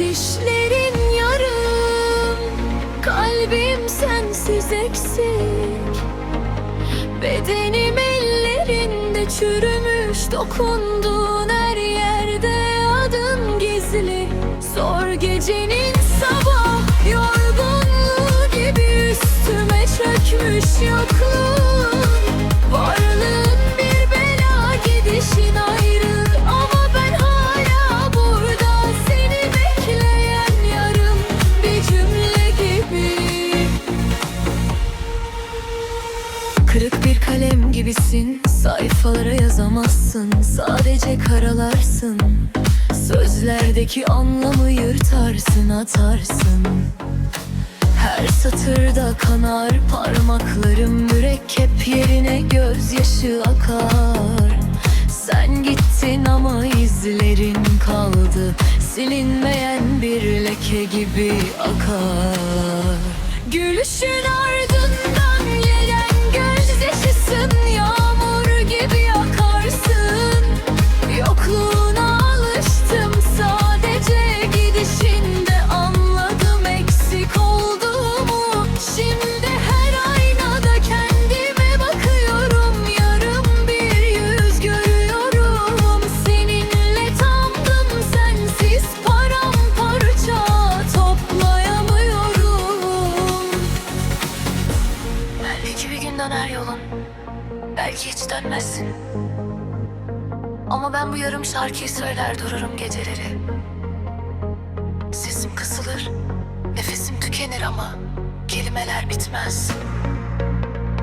Dişlerin yarım Kalbim sensiz eksik. Bedenim ellerinde çürümüş Dokunduğun her yerde adın gizli. Zor gecenin sabah yorgunluğu gibi Üstüme çökmüş yokluğu Kırık bir kalem gibisin. Sayfalara yazamazsın. Sadece karalarsın. Sözlerdeki anlamı yırtarsın atarsın. Her satırda kanar Parmaklarım mürekkep yerine gözyaşı akar. Sen gittin ama izlerin kaldı. Silinmeyen bir leke gibi akar. Gülüşün ardından döner yolun Belki hiç dönmezsin. Ama ben bu yarım şarkıyı söyler dururum geceleri. Sesim kısılır Nefesim tükenir ama Kelimeler bitmez.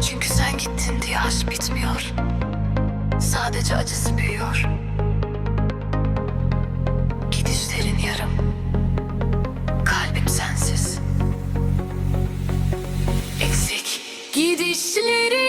Çünkü sen gittin diye aşk bitmiyor. Sadece acısı büyüyor eksik